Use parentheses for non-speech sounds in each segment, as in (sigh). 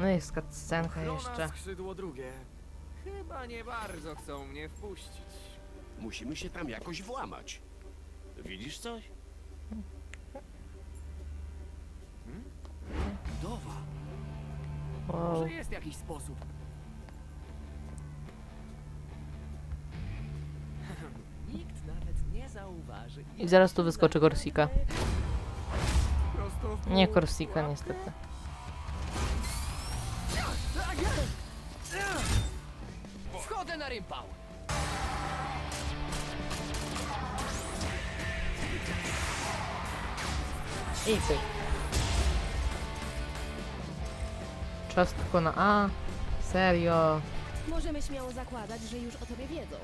No jest cutscenka jeszcze. skrzydło drugie. Chyba nie bardzo chcą mnie wpuścić. Musimy się tam jakoś włamać. Widzisz coś? Dowa. Wow. Może jest jakiś sposób. (laughs) Nikt nawet nie zauważy. I zaraz tu wyskoczy Korsika. Prosto w Nie. Korsika niestety. Rympał. I cyk. Czas tylko na A. Serio. Możemy śmiało zakładać, że już o tobie wiedzą.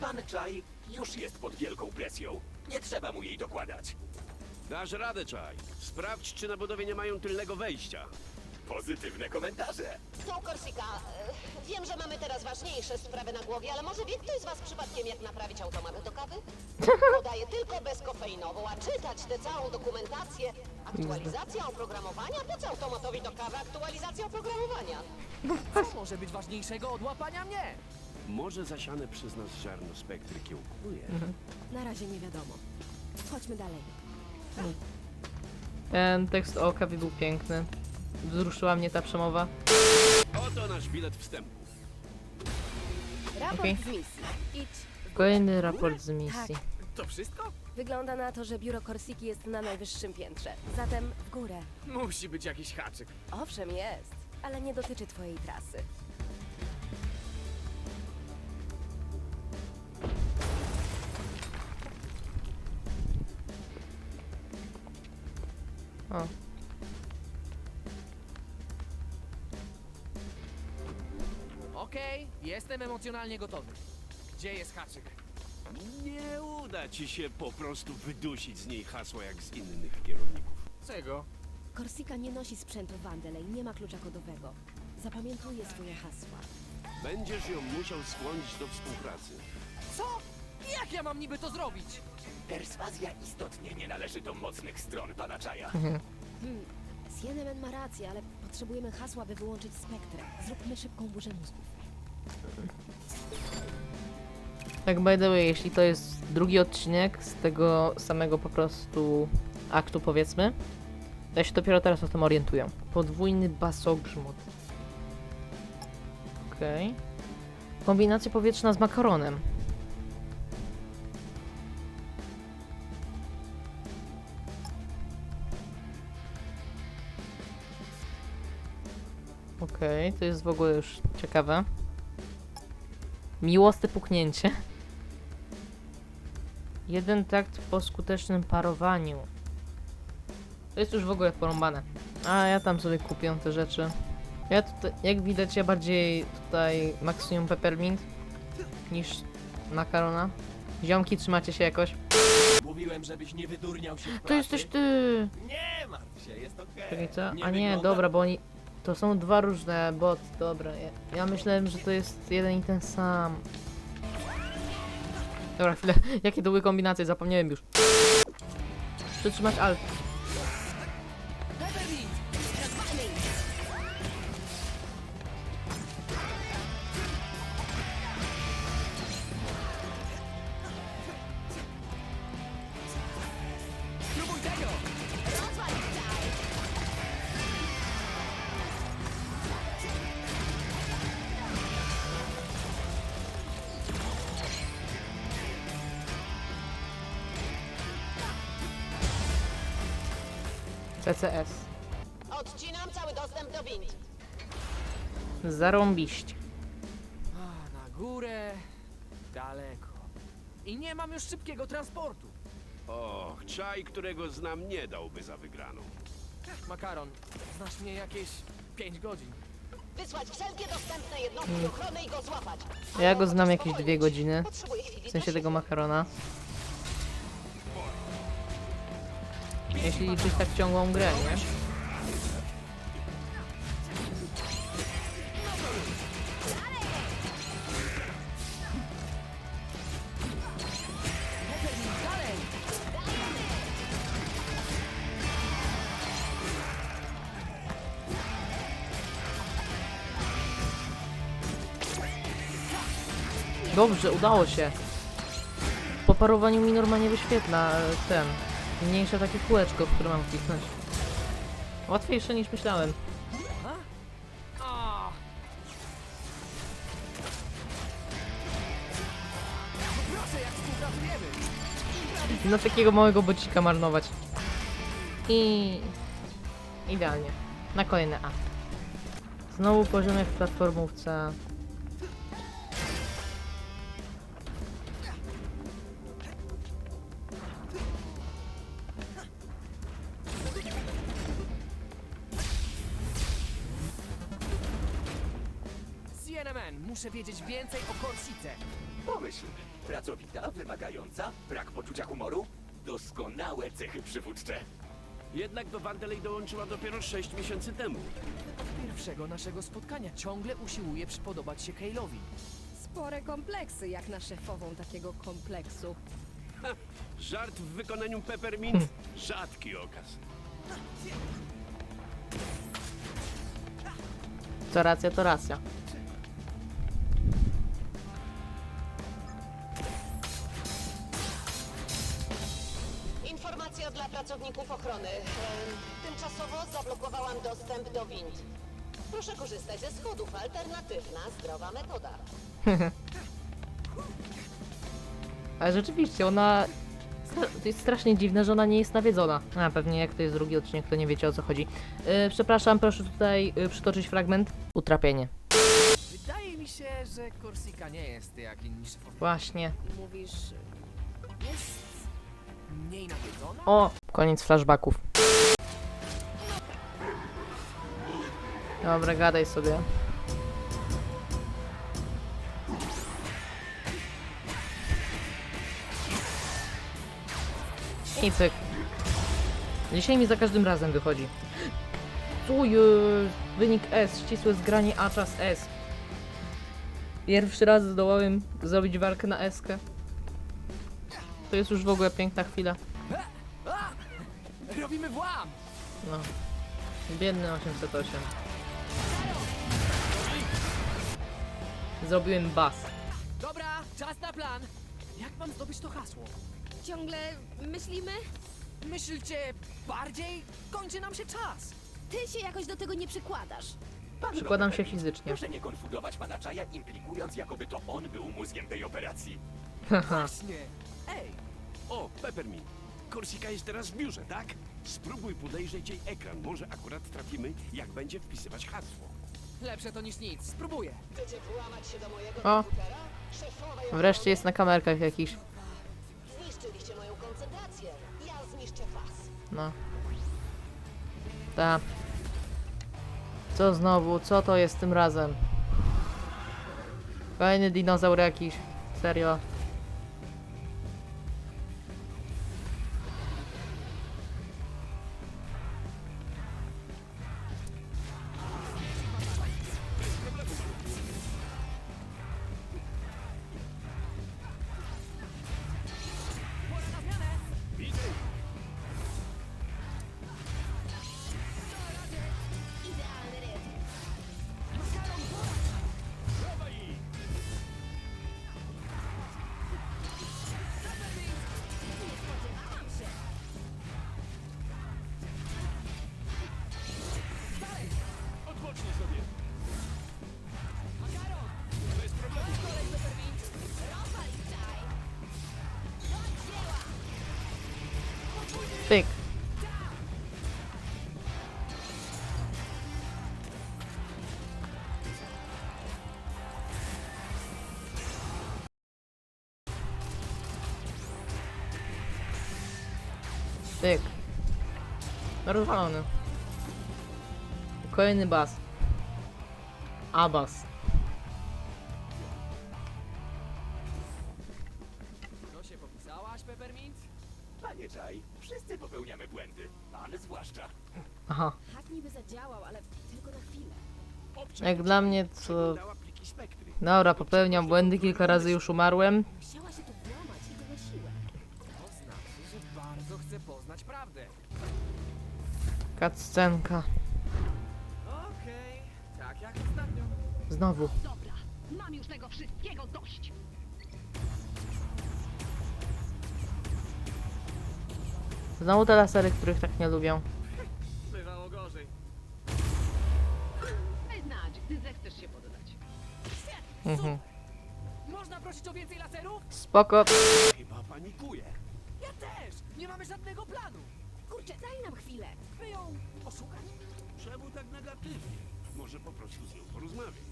Pan Czaj już jest pod wielką presją. Nie trzeba mu jej dokładać. Dasz radę, Czaj. Sprawdź, czy na budowie nie mają tylnego wejścia. Pozytywne komentarze. No, Korsika, e, wiem, że mamy teraz ważniejsze sprawy na głowie, ale może wie ktoś z was przypadkiem, jak naprawić automat do kawy? Podaję tylko bezkofeinową, a czytać tę całą dokumentację. Aktualizacja oprogramowania? Po co automatowi do kawy aktualizacja oprogramowania? Co może być ważniejszego od łapania mnie? Może zasiane przez nas ziarno spektry kiełkuje. Na razie nie wiadomo. Chodźmy dalej. Ten tekst o kawie był piękny. Wzruszyła mnie ta przemowa. Oto nasz bilet wstępu. Raport Okej. z misji. Idź. Kolejny raport z misji. To wszystko? Wygląda na to, że biuro Korsiki jest na najwyższym piętrze. Zatem w górę. Musi być jakiś haczyk. Owszem, jest, ale nie dotyczy twojej trasy. O. jestem emocjonalnie gotowy. Gdzie jest haczyk? Nie uda ci się po prostu wydusić z niej hasła jak z innych kierowników. Czego? Korsika nie nosi sprzętu Wandelej, nie ma klucza kodowego. Zapamiętuje swoje hasła. Będziesz ją musiał skłonić do współpracy. Co? Jak ja mam niby to zrobić? Perswazja istotnie nie należy do mocnych stron pana Czaja. (laughs) Hmm. Sienemen ma rację, ale potrzebujemy hasła, by wyłączyć spektrę. Zróbmy szybką burzę mózgów. Tak by the way, jeśli to jest drugi odcinek z tego samego po prostu aktu powiedzmy, ja się dopiero teraz o tym orientuję. Podwójny basogrzmot. Okej. Kombinacja powietrzna z makaronem. Okej, to jest w ogóle już ciekawe. Miłosne puknięcie. Jeden takt po skutecznym parowaniu. To jest już w ogóle porąbane. A ja tam sobie kupię te rzeczy. Ja tutaj, jak widać, ja bardziej tutaj maksuję peppermint niż makarona. Ziomki, trzymacie się jakoś? Mówiłem, żebyś nie wydurniał się w To pracy. jesteś ty! Nie martw się, jest okej. Czekaj, co? Nie A nie, wygląda- dobra, bo oni... To są dwa różne bot, dobra. Ja, ja myślałem, że to jest jeden i ten sam. Dobra, chwilę. (laughs) Jakie to były kombinacje? Zapomniałem już. Przytrzymać alt. CCS. Odcinam cały dostęp do wind. Zarąbiście. A, na górę, daleko. I nie mam już szybkiego transportu. Och, Czaj, którego znam, nie dałby za wygraną. Makaron, znasz mnie jakieś 5 godzin. Wysłać wszelkie dostępne jednostki ochrony i go złapać. Ja go znam jakieś dwie godziny. W sensie tego makarona. Jeśli liczyć tak ciągłą grę, nie? Dobrze, udało się. Po parowaniu mi normalnie wyświetla e, ten Mniejsze takie kółeczko, w które mam kliknąć. Łatwiejsze niż myślałem. No takiego małego bocika marnować. I... Idealnie. Na kolejne A. Znowu poziom w platformówce. Muszę wiedzieć więcej o Korsice. Pomyśl. Pracowita, wymagająca, brak poczucia humoru, doskonałe cechy przywódcze. Jednak do Wandelej dołączyła dopiero 6 miesięcy temu. Od pierwszego naszego spotkania ciągle usiłuje przypodobać się Kale'owi. Spore kompleksy, jak na szefową takiego kompleksu. Żart w wykonaniu Peppermint? Rzadki okaz. Co racja, to racja. Dostęp do wind. Proszę korzystać ze schodów. Alternatywna, zdrowa metoda. (laughs) Ale rzeczywiście, ona... To jest strasznie dziwne, że ona nie jest nawiedzona. A pewnie jak to jest drugi odcinek, to nie wiecie o co chodzi. Yy, przepraszam, proszę tutaj yy, przytoczyć fragment. Utrapienie. Wydaje mi się, że Korsika nie jest jak inni szefowie. Właśnie. Mówisz... Jest mniej nawiedzona? O! Koniec flashbacków. Dobra, gadaj sobie. I pyk. Dzisiaj mi za każdym razem wychodzi. Jest wynik S, ścisłe zgranie A czas S. Pierwszy raz zdołałem zrobić walkę na S. -kę. To jest już w ogóle piękna chwila. Robimy włam! No. Biedny 808. Zrobiłem bas. Dobra, czas na plan! Jak mam zdobyć to hasło? Ciągle myślimy? Myślcie bardziej? Kończy nam się czas! Ty się jakoś do tego nie przykładasz. Przykładam się fizycznie. Proszę nie konfundować pana Czaja, implikując, jakoby to on był mózgiem tej operacji. (laughs) Haha. Właśnie! Ej, O, Peppermint. Korsika jest teraz w biurze, tak? Spróbuj podejrzeć jej ekran. Może akurat trafimy, jak będzie wpisywać hasło. Lepsze to niż nic. Spróbuję. Chcecie włamać się do mojego O. komputera? Wreszcie jest na kamerkach jakiś. Zniszczyliście moją koncentrację. Ja zniszczę was. No. Ta. Co znowu? Co to jest tym razem? Kolejny dinozaur jakiś. Serio. Rozwalony. Kolejny bas. Abas. No się popisałaś, Peppermint? Panie Czaj, wszyscy popełniamy błędy. Pan zwłaszcza. Aha. Hak niby zadziałał, ale tylko na chwilę. Obczaj, Jak dla mnie to... spektry. Dobra, popełniam błędy, kilka razy już umarłem. Musiała Kaccenka. Okej, tak jak ostatnio. Znowu. Dobra, mam już tego wszystkiego dość. Znowu te lasery, których tak nie lubią. Bywało gorzej. Wyznacz, gdy zechcesz się poddać. Mhm. Można prosić o więcej laserów? Spoko. Chyba panikuje. Ja też! Nie mamy żadnego planu! Kurczę, daj nam chwilę. By ją oszukać? Czemu tak negatywnie? Może po prostu z nią porozmawiaj.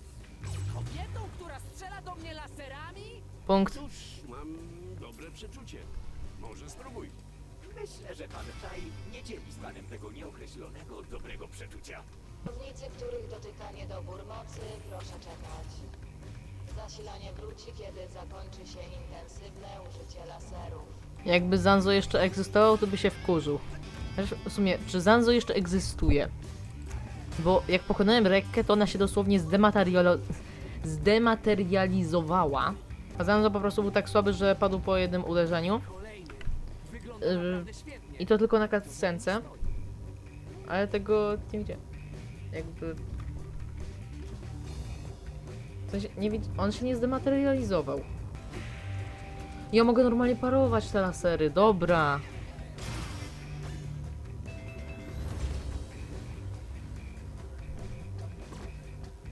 Kobietą, która strzela do mnie laserami? Punkt. Cóż, mam dobre przeczucie. Może spróbuj. Myślę, że pan Taj nie dzieli z panem tego nieokreślonego dobrego przeczucia. Pracownicy, których dotyka niedobór mocy, proszę czekać. Zasilanie wróci, kiedy zakończy się intensywne użycie laserów. Jakby Zanzo jeszcze egzystował, to by się wkurzył. W sumie, czy Zanzo jeszcze egzystuje? Bo jak pokonałem Rekkę, to ona się dosłownie zdematerializowała. A Zanzo po prostu był tak słaby, że padł po jednym uderzeniu. Yy. I to tylko na cutscence. Ale tego nie widziałem. Jakby... W sensie, nie widz... On się nie zdematerializował. Ja mogę normalnie parować te lasery, dobra.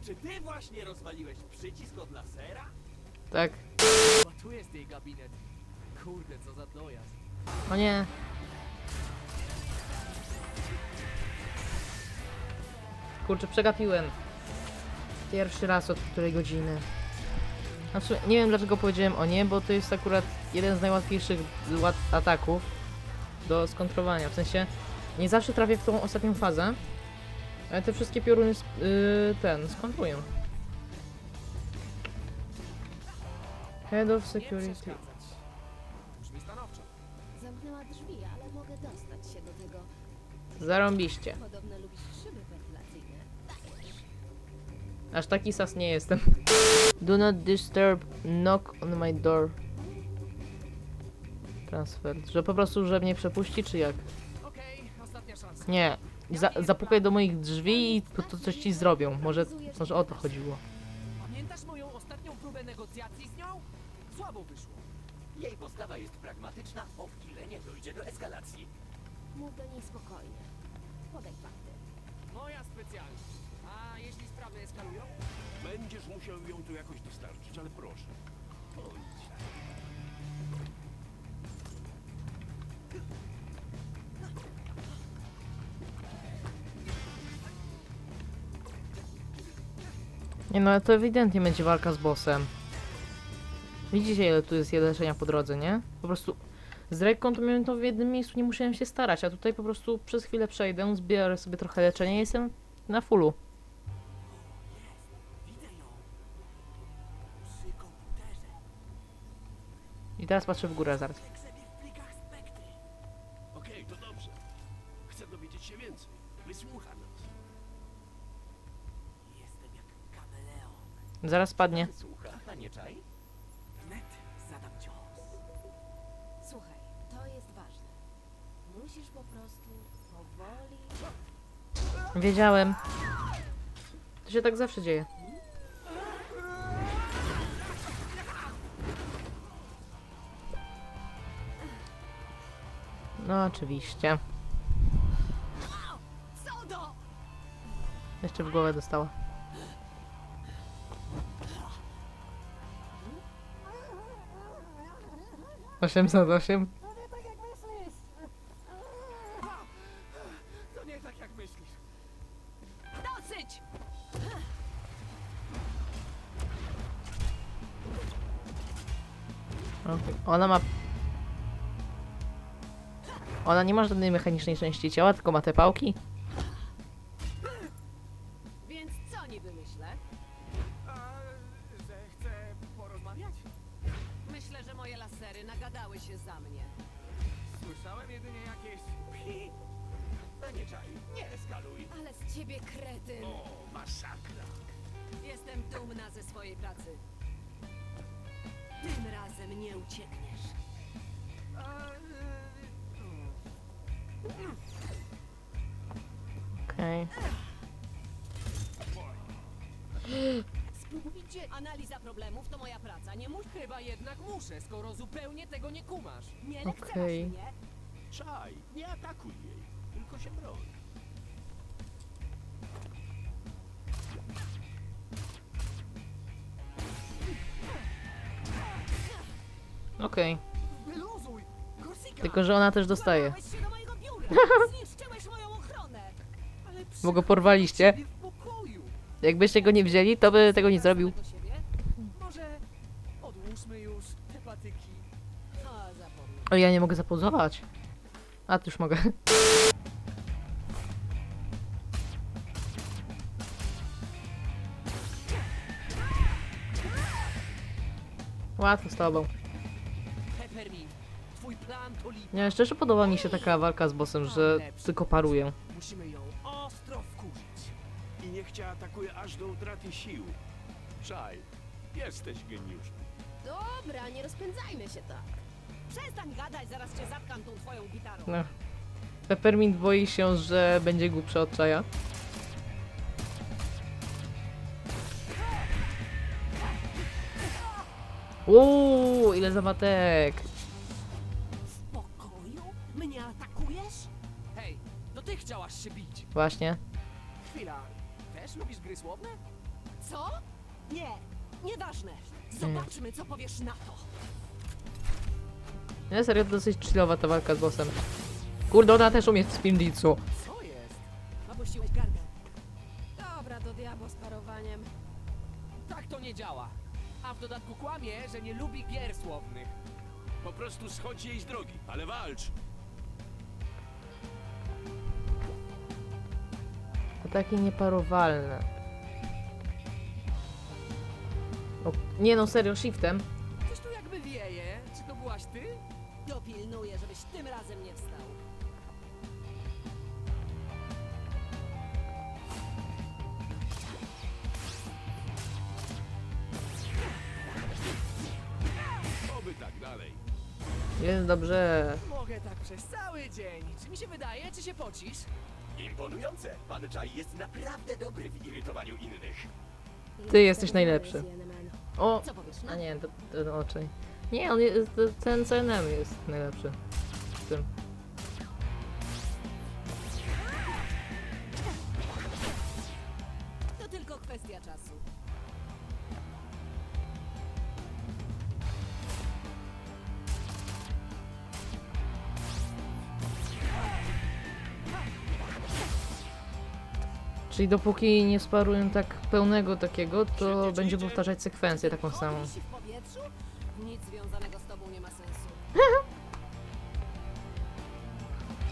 Czy ty właśnie rozwaliłeś przycisk od lasera? Tak. Chyba tu jest jej gabinet. Kurde, co za dojazd. O nie. Kurczę, przegapiłem. Pierwszy raz od której godziny. Znaczy, nie wiem dlaczego powiedziałem o nie, bo to jest akurat jeden z najłatwiejszych łat ataków do skontrowania. W sensie, nie zawsze trafię w tą ostatnią fazę, ale te wszystkie pioruny yy, ten, skontrują. Head of Security. Brzmi stanowczo. Zamknęła drzwi, ale mogę dostać się do tego. Zarąbiście. Podobno lubisz szyby wentylacyjne. Aż taki sas nie jestem. Do not disturb, knock on my door. Transfer. Że po prostu, że mnie przepuści, czy jak? Okej, ostatnia szansa. Nie. Za, zapukaj do moich drzwi i to, to coś ci zrobią. Może, może o to chodziło. Pamiętasz moją ostatnią próbę negocjacji z nią? Słabo wyszło. Jej postawa jest pragmatyczna, o ile nie dojdzie do eskalacji. Mów do niej spokojnie. Podaj fakty. Moja specjalność. A jeśli sprawy eskalują? Będziesz musiał ją tu jakoś dostarczyć, ale proszę. Chodź. Nie no, ale to ewidentnie będzie walka z bossem. Widzicie, ile tu jest leczenia po drodze, nie? Po prostu z Rekką to miałem to w jednym miejscu, nie musiałem się starać, a tutaj po prostu przez chwilę przejdę, zbiorę sobie trochę leczenia i jestem na fullu. I teraz patrzę w górę zaraz. Okej, to dobrze. Chcę dowiedzieć się więcej. Wysłucha nas. Jestem jak kameleon. Zaraz padnie. Słucha, a nie czaj? Wnet zadam cios. Słuchaj, to jest ważne. Musisz po prostu powoli. Wiedziałem. To się tak zawsze dzieje. No oczywiście. Jeszcze w głowę dostała. Osiem za osiem. Nie ma żadnej mechanicznej części ciała, tylko ma te pałki. Więc co niby myślę? A, że chcę porozmawiać? Myślę, że moje lasery nagadały się za mnie. Słyszałem jedynie jakieś... Pi. A nie czaj, nie eskaluj. Ale z ciebie kretyn! O, masakra. Jestem dumna ze swojej pracy. Tym razem nie uciekniesz. A, Okej. Spróbujcie. Analiza problemów to moja praca. Nie muszę. Chyba jednak muszę, skoro zupełnie tego nie kumasz. Nie Okej. lekceważ mnie. Czaj, nie atakuj jej, tylko się broń. Okej. Wyluzuj! Korsika! Tylko, że ona też dostaje. Się! Zniszczyłeś moją ochronę! Ale Bo go porwaliście. sobie w pokoju. Jakbyście go nie wzięli, to by tego nie zrobił. Może odłóżmy już te patyki. O, zapomnij. O, ja nie mogę zapauzować. A, tu już mogę. Łatwo z tobą. Nie, szczerze podoba mi się taka walka z bossem, że tylko paruję. Musimy ją ostro wkurzyć. I niech cię atakuje aż do utraty sił. Czaj, jesteś geniuszem. Dobra, nie rozpędzajmy się tak. Przestań gadać, zaraz cię zatkam tą twoją gitarą. No. Peppermint boi się, że będzie głupszy od czaja. Uuu, ile zamatek. Się bić. Właśnie. Chwila, też lubisz gry słowne? Co? Nie, nieważne. Zobaczmy, co powiesz na to. Nie, serio, to dosyć chillowa ta walka z bossem. Kurde, ona też umie w Spinditsu. Co jest? Opuściłeś gardę. Dobra, do diabła z parowaniem. Tak to nie działa. A w dodatku kłamie, że nie lubi gier słownych. Po prostu schodź jej z drogi, ale walcz. Takie nieparowalne. O, nie no, serio, shiftem. Coś tu jakby wieje. Czy to byłaś ty? Dopilnuję, żebyś tym razem nie wstał. Oby tak dalej. Jest dobrze. Mogę tak przez cały dzień. Czy mi się wydaje, czy się pocisz? Imponujące. Pan Czaj jest naprawdę dobry w irytowaniu innych. Ty jesteś najlepszy. O, a nie, to ten oczy. Nie, on jest, to- ten CNM jest najlepszy. W tym. Czyli dopóki nie sparują tak pełnego takiego, to będzie powtarzać sekwencję taką samą. Wisi w powietrzu? Nic związanego z tobą nie ma sensu. (laughs)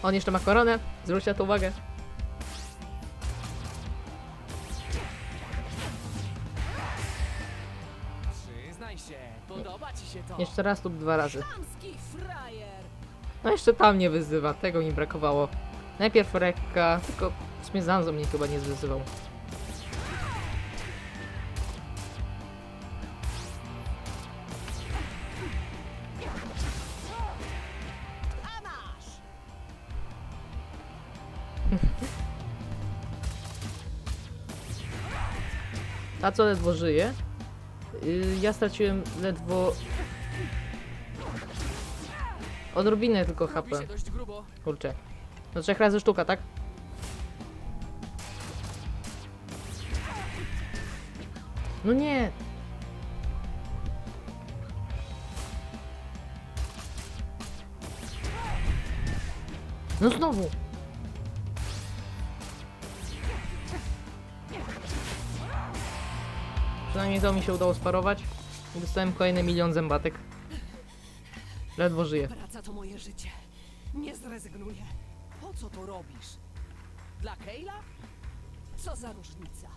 On jeszcze ma koronę, zwróć na to uwagę. Przyznaj się, podoba ci się to. Jeszcze raz lub dwa razy. Chamski frajer! No jeszcze tam nie wyzywa, tego mi brakowało. Najpierw Rekka, tylko sumie Zanzo mnie chyba nie zwyzywał. Ta co ledwo żyje. Yy, ja straciłem ledwo... Odrobinę tylko HP. Kurczę. No trzech razy sztuka, tak? No nie! No znowu! Przynajmniej to mi się udało sparować. I dostałem kolejny milion zębatek. Ledwo żyję. Praca to moje życie. Nie zrezygnuję. Po co to robisz? Dla Kayla? Co za różnica?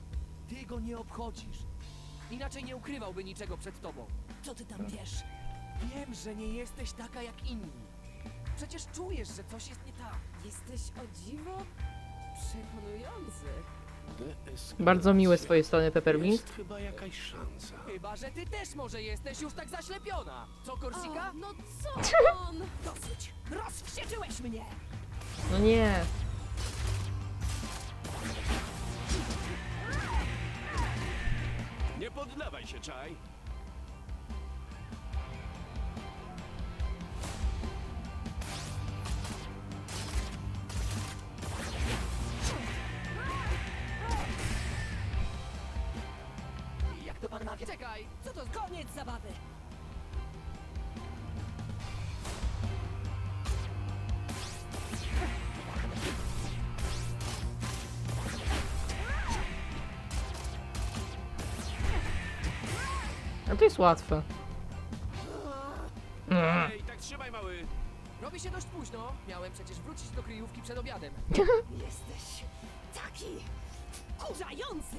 Ty go nie obchodzisz. Inaczej nie ukrywałby niczego przed tobą. Co ty tam wiesz? Wiem, że nie jesteś taka jak inni. Przecież czujesz, że coś jest nie tak. Jesteś o dziwo przekonujący. Bardzo miłe z twojej strony, Peppermint. Jest chyba jakaś szansa. Chyba, że ty też może jesteś już tak zaślepiona. Co, Korsika? O, no co (laughs) on? Dosyć! Rozwścieczyłeś mnie! No nie. Poddawaj się, Czaj. A to jest łatwe. Ej, tak trzymaj, mały! Robi się dość późno. Miałem przecież wrócić do kryjówki przed obiadem. (laughs) Jesteś taki kurzający!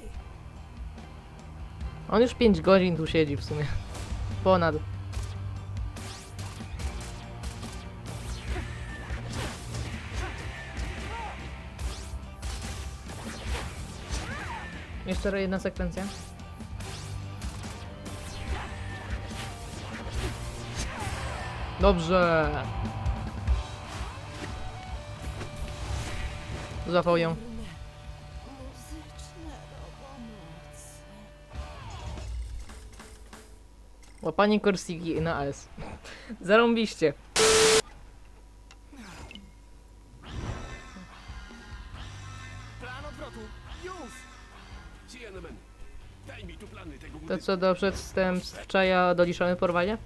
On już 5 godzin tu siedzi w sumie. Ponad. Jeszcze jedna sekwencja. Dobrze. Złapał ją. Łapanie Korsiki na S. Zarąbiście. To co do przestępstwa doliczamy porwanie?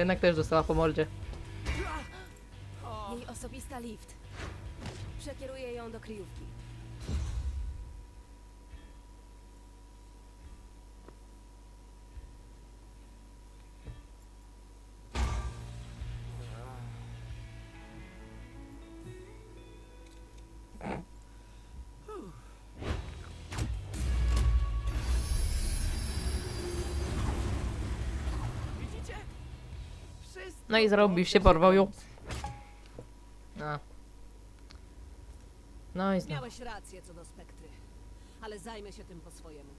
Jednak też dostała po mordzie. Jej osobista lift. Przekieruję ją do kryjówki. No i zarobiście, porwał ją. A. No i znowu. Miałeś rację co do spektry, ale zajmę się tym po swojemu.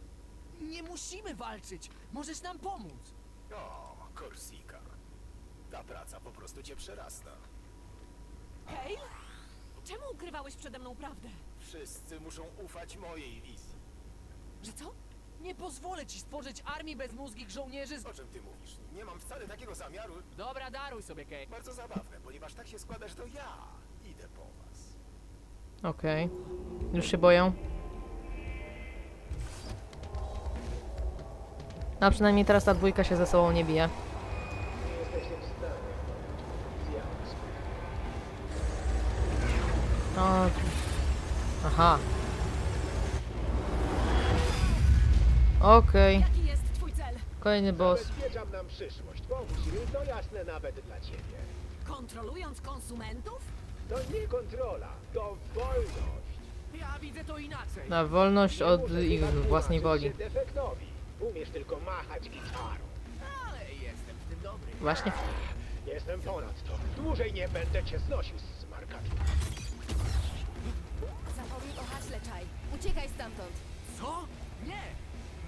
Nie musimy walczyć. Możesz nam pomóc. O, Korsika. Ta praca po prostu cię przerasta. Hej? Czemu ukrywałeś przede mną prawdę? Wszyscy muszą ufać mojej wizji. Że co? Nie pozwolę ci stworzyć armii bezmózgich żołnierzy z... O czym ty mówisz? Nie mam wcale takiego zamiaru. Dobra, daruj sobie, Kate. Bardzo zabawne, ponieważ tak się składa, że to ja idę po was. Okej. Już się boją. No a przynajmniej teraz ta dwójka się ze sobą nie bije. No. Aha. Okej. Jaki jest twój cel? Kolejny boss. Zabezpieczam nam przyszłość. Pomóż mi, to jasne nawet dla ciebie. Kontrolując konsumentów? To nie kontrola, to wolność. Ja widzę to inaczej. Na wolność Nie od muszę ich własnej tłumaczyć woli. się defektowi. Umiesz tylko machać gitarą. Ale jestem w tym dobry. Właśnie. Jestem ponad to. Dłużej nie będę cię znosił z smarkaczu. Zapomnij o haśle, Czaj. Uciekaj stamtąd. Co? Nie!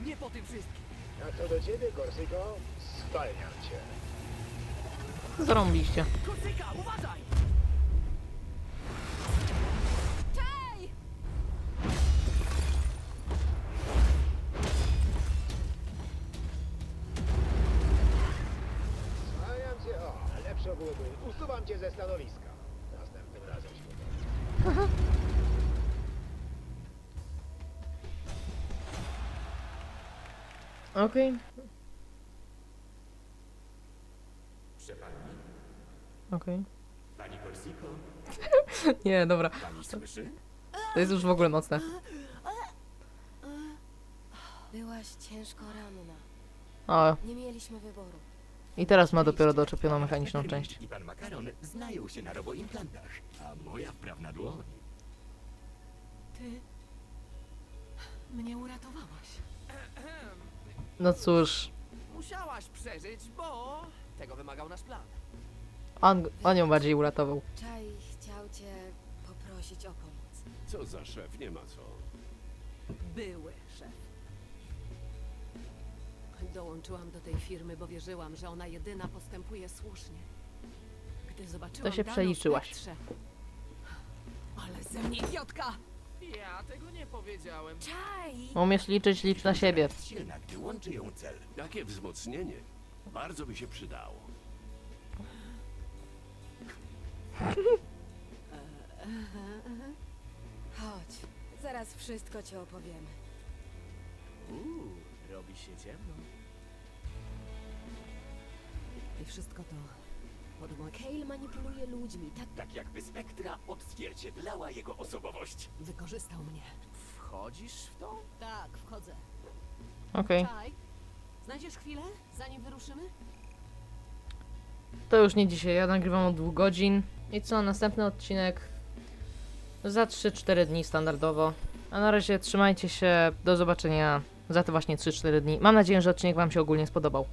Nie po tym wszystkim. A co do ciebie, Korsyko, zwalniam cię. Zarąbiście. Kocyka, uważaj! Okej. Okej. Pani (laughs) Korsiko, Nie, dobra. pani słyszy? To jest już w ogóle mocne. Byłaś ciężko ranna. O, Nie mieliśmy wyboru. i teraz ma dopiero doczepioną mechaniczną część. I pan Makaron znają się na roboimplantach, a moja wprawna dłoń. Ty mnie uratowałaś. No cóż, Musiałaś przeżyć, bo tego wymagał nasz plan. on, on ją bardziej uratował. Czaj chciał cię poprosić o pomoc. Co za szef, nie ma co. Były szef. Dołączyłam do tej firmy, bo wierzyłam, że ona jedyna postępuje słusznie. Gdy zobaczyłam To się dane o przeliczyłaś. spektrze- Ale ze mnie idiotka! Ja tego nie powiedziałem. Czaj! Umiesz liczyć, licz na siebie. Silna, gdy łączy ją cel. Jakie wzmocnienie. bardzo by się przydało. (laughs) Chodź, zaraz wszystko ci opowiemy. Uuu, robi się ciemno. I wszystko to pod moim... Kale manipuluje ludźmi, tak Tak jakby spektra odzwierciedlała jego osobowość. Wykorzystał mnie. Wchodzisz w to? Tak, wchodzę. Okej. Czaj, znajdziesz chwilę, zanim wyruszymy? To już nie dzisiaj, ja nagrywam od 2 godzin. I co, następny odcinek za 3-4 dni standardowo. A na razie trzymajcie się, do zobaczenia za te właśnie 3-4 dni. Mam nadzieję, że odcinek Wam się ogólnie spodobał.